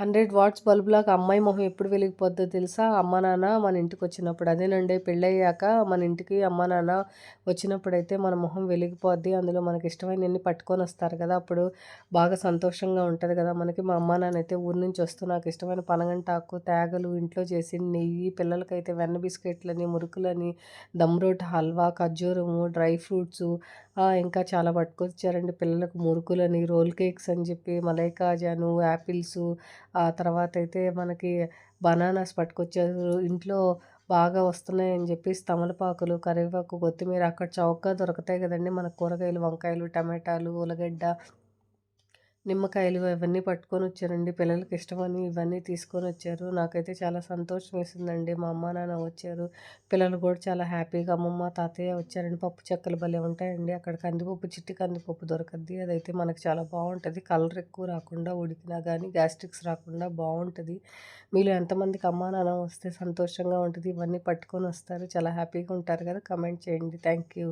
Hundred watts బల్బులాగా అమ్మాయి మొహం ఎప్పుడు వెలిగిపోద్దో తెలుసా? అమ్మ నాన్న మన ఇంటికి వచ్చినప్పుడు అదేనండి పెళ్ళయ్యాక మన ఇంటికి అమ్మ నాన్న వచ్చినప్పుడైతే మన మొహం వెలిగిపోద్ది. అందులో మనకి ఇష్టమైనన్ని పట్టుకొని వస్తారు కదా. అప్పుడు బాగా సంతోషంగా ఉంటుంది కదా. మనకి మా అమ్మ నాన్న అయితే ఊరి నుంచి వస్తూ నాకు ఇష్టమైన పనగంటాకు తేగలు ఇంట్లో చేసి నెయ్యి పిల్లలకైతే వెన్న బిస్కెట్లని మురుకులని దమ్ రోట్ హల్వా ఖర్జూరము డ్రై ఫ్రూట్స్ ఇంకా చాలా పట్టుకొచ్చారండి. పిల్లలకు మురుకులని రోల్ కేక్స్ అని చెప్పి మలైకాజాను యాపిల్స్ ఆ తర్వాత అయితే మనకి బనానాస్ పట్టుకొచ్చారు. ఇంట్లో బాగా వస్తున్నాయని చెప్పి తమలపాకులు కరివేపాకు కొత్తిమీర అక్కడ చౌకగా దొరుకుతాయి కదండి. మన కూరగాయలు వంకాయలు టమాటాలు ఉల్లగడ్డ నిమ్మకాయలు అవన్నీ పట్టుకొని వచ్చారండి. పిల్లలకి ఇష్టమని ఇవన్నీ తీసుకొని వచ్చారు. నాకైతే చాలా సంతోషం వేసిందండి. మా అమ్మ నాన్న వచ్చారు. పిల్లలు కూడా చాలా హ్యాపీగా అమ్మమ్మ తాతయ్య వచ్చారండి. పప్పు చెక్కలు భలే ఉంటాయండి. అక్కడ కందిపప్పు చిట్టి కందిపప్పు దొరకద్ది. అదైతే మనకు చాలా బాగుంటుంది. కలర్ ఎక్కువ రాకుండా ఉడికినా కానీ గ్యాస్ట్రిక్స్ రాకుండా బాగుంటుంది. మీలో ఎంతమందికి అమ్మ నాన్న వస్తే సంతోషంగా ఉంటుంది? ఇవన్నీ పట్టుకొని వస్తారు. చాలా హ్యాపీగా ఉంటారు కదా? కమెంట్ చేయండి. Thank you